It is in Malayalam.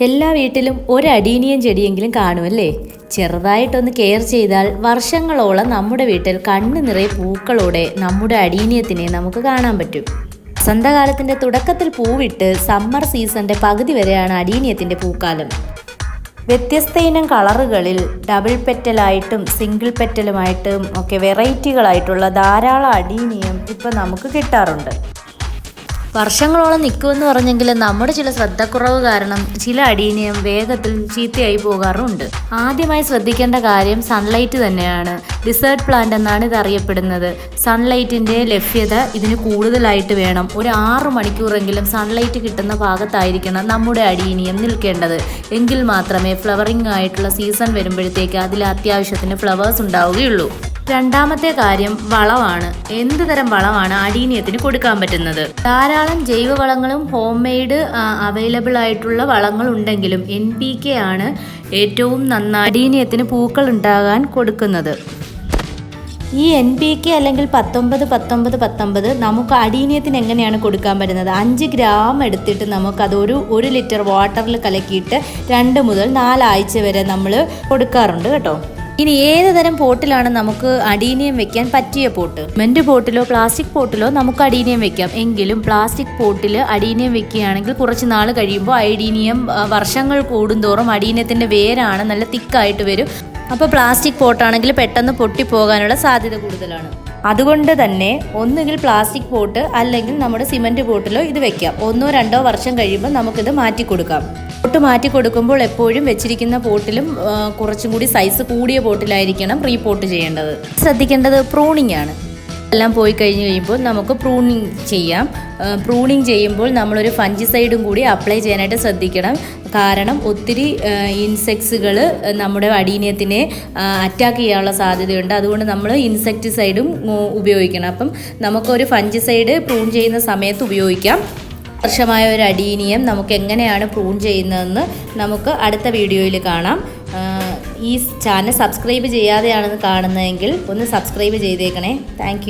എല്ലാ വീട്ടിലും ഒരു അടീനിയം ചെടിയെങ്കിലും കാണുമല്ലേ? ചെറുതായിട്ടൊന്ന് കെയർ ചെയ്താൽ വർഷങ്ങളോളം നമ്മുടെ വീട്ടിൽ കണ്ണു നിറയെ പൂക്കളോടെ നമ്മുടെ അടീനിയത്തിനെ നമുക്ക് കാണാൻ പറ്റും. വസന്തകാലത്തിന്റെ തുടക്കത്തിൽ പൂവിട്ട് സമ്മർ സീസണിന്റെ പകുതി വരെയാണ് അടീനിയത്തിന്റെ പൂക്കാലം. വ്യത്യസ്ത ഇനം കളറുകളിൽ ഡബിൾ പെറ്റലായിട്ടും സിംഗിൾ പെറ്റലുമായിട്ടും ഒക്കെ വെറൈറ്റികളായിട്ടുള്ള ധാരാളം അടീനിയം ഇപ്പം നമുക്ക് കിട്ടാറുണ്ട്. വർഷങ്ങളോളം നിൽക്കുമെന്ന് പറഞ്ഞെങ്കിൽ നമ്മുടെ ചില ശ്രദ്ധക്കുറവ് കാരണം ചില അടീനിയം വേഗത്തിൽ ചീത്തയായി പോകാറുണ്ട്. ആദ്യമായി ശ്രദ്ധിക്കേണ്ട കാര്യം സൺലൈറ്റ് തന്നെയാണ്. ഡിസേർട്ട് പ്ലാന്റ് എന്നാണ് ഇത് അറിയപ്പെടുന്നത്. സൺലൈറ്റിന്റെ ലഭ്യത ഇതിന് കൂടുതലായിട്ട് വേണം. ഒരു ആറ് മണിക്കൂറെങ്കിലും സൺലൈറ്റ് കിട്ടുന്ന ഭാഗത്തായിരിക്കണം നമ്മുടെ അടീനിയം നിൽക്കേണ്ടത്. എങ്കിൽ മാത്രമേ ഫ്ലവറിംഗ് ആയിട്ടുള്ള സീസൺ വരുമ്പോഴത്തേക്ക് അതിൽ അത്യാവശ്യത്തിന് ഫ്ലവേഴ്സ് ഉണ്ടാവുകയുള്ളൂ. രണ്ടാമത്തെ കാര്യം വളമാണ്. എന്ത് തരം വളമാണ് അടീനിയത്തിന് കൊടുക്കാൻ പറ്റുന്നത്? ധാരാളം ജൈവവളങ്ങളും ഹോം മെയ്ഡ് അവൈലബിൾ ആയിട്ടുള്ള വളങ്ങൾ ഉണ്ടെങ്കിലും എൻ പി കെ ആണ് ഏറ്റവും നന്നായി അടീനിയത്തിന് പൂക്കൾ ഉണ്ടാകാൻ കൊടുക്കുന്നത്. ഈ എൻ പി കെ അല്ലെങ്കിൽ പത്തൊമ്പത് പത്തൊമ്പത് പത്തൊമ്പത് നമുക്ക് അടീനിയത്തിന് എങ്ങനെയാണ് കൊടുക്കാൻ പറ്റുന്നത്? അഞ്ച് ഗ്രാം എടുത്തിട്ട് നമുക്കത് ഒരു ഒരു ലിറ്റർ വാട്ടറിൽ കലക്കിയിട്ട് രണ്ട് മുതൽ നാലാഴ്ച വരെ നമ്മൾ കൊടുക്കാറുണ്ട് കേട്ടോ. ഇനി ഏത് തരം പോട്ടിലാണ് നമുക്ക് അടീനിയം വെക്കാൻ പറ്റിയ പോട്ട്? മെന്റ് പോട്ടിലോ പ്ലാസ്റ്റിക് പോട്ടിലോ നമുക്ക് അടീനിയം വെക്കാം. എങ്കിലും പ്ലാസ്റ്റിക് പോട്ടിൽ അടീനിയം വെക്കുകയാണെങ്കിൽ കുറച്ച് നാൾ കഴിയുമ്പോൾ അടീനിയം വർഷങ്ങൾ കൂടുന്തോറും അടീനിയത്തിന്റെ വേരാണ് നല്ല തിക്കായിട്ട് വരും. അപ്പോൾ പ്ലാസ്റ്റിക് പോട്ടാണെങ്കിൽ പെട്ടെന്ന് പൊട്ടിപ്പോകാനുള്ള സാധ്യത കൂടുതലാണ്. അതുകൊണ്ട് തന്നെ ഒന്നുകിൽ പ്ലാസ്റ്റിക് പോട്ട് അല്ലെങ്കിൽ നമ്മുടെ സിമന്റ് ബോട്ടിലോ ഇത് വെക്കാം. ഒന്നോ രണ്ടോ വർഷം കഴിയുമ്പോൾ നമുക്കിത് മാറ്റി കൊടുക്കാം. പോട്ട് മാറ്റി കൊടുക്കുമ്പോൾ എപ്പോഴും വെച്ചിരിക്കുന്ന ബോട്ടിലും കുറച്ചും കൂടി സൈസ് കൂടിയ പോട്ടിലായിരിക്കണം റീപോട്ട് ചെയ്യേണ്ടത്. ശ്രദ്ധിക്കേണ്ടത് പ്രൂണിംഗ് ആണ്. എല്ലാം പോയി കഴിഞ്ഞ് കഴിയുമ്പോൾ നമുക്ക് പ്രൂണിങ് ചെയ്യാം. പ്രൂണിങ് ചെയ്യുമ്പോൾ നമ്മളൊരു ഫഞ്ചിസൈഡും കൂടി അപ്ലൈ ചെയ്യാനായിട്ട് ശ്രദ്ധിക്കണം. കാരണം ഒത്തിരി ഇൻസെക്ട്സുകൾ നമ്മുടെ അടീനിയത്തിനെ അറ്റാക്ക് ചെയ്യാനുള്ള സാധ്യതയുണ്ട്. അതുകൊണ്ട് നമ്മൾ ഇൻസെക്ടിസൈഡും ഉപയോഗിക്കണം. അപ്പം നമുക്കൊരു ഫഞ്ചിസൈഡ് പ്രൂൺ ചെയ്യുന്ന സമയത്ത് ഉപയോഗിക്കാം. വർഷമായ ഒരു അടീനിയം നമുക്ക് എങ്ങനെയാണ് പ്രൂൺ ചെയ്യുന്നതെന്ന് നമുക്ക് അടുത്ത വീഡിയോയിൽ കാണാം. ഈ ചാനൽ സബ്സ്ക്രൈബ് ചെയ്യാതെയാണെന്ന് കാണുന്നതെങ്കിൽ ഒന്ന് സബ്സ്ക്രൈബ് ചെയ്തേക്കണേ. താങ്ക്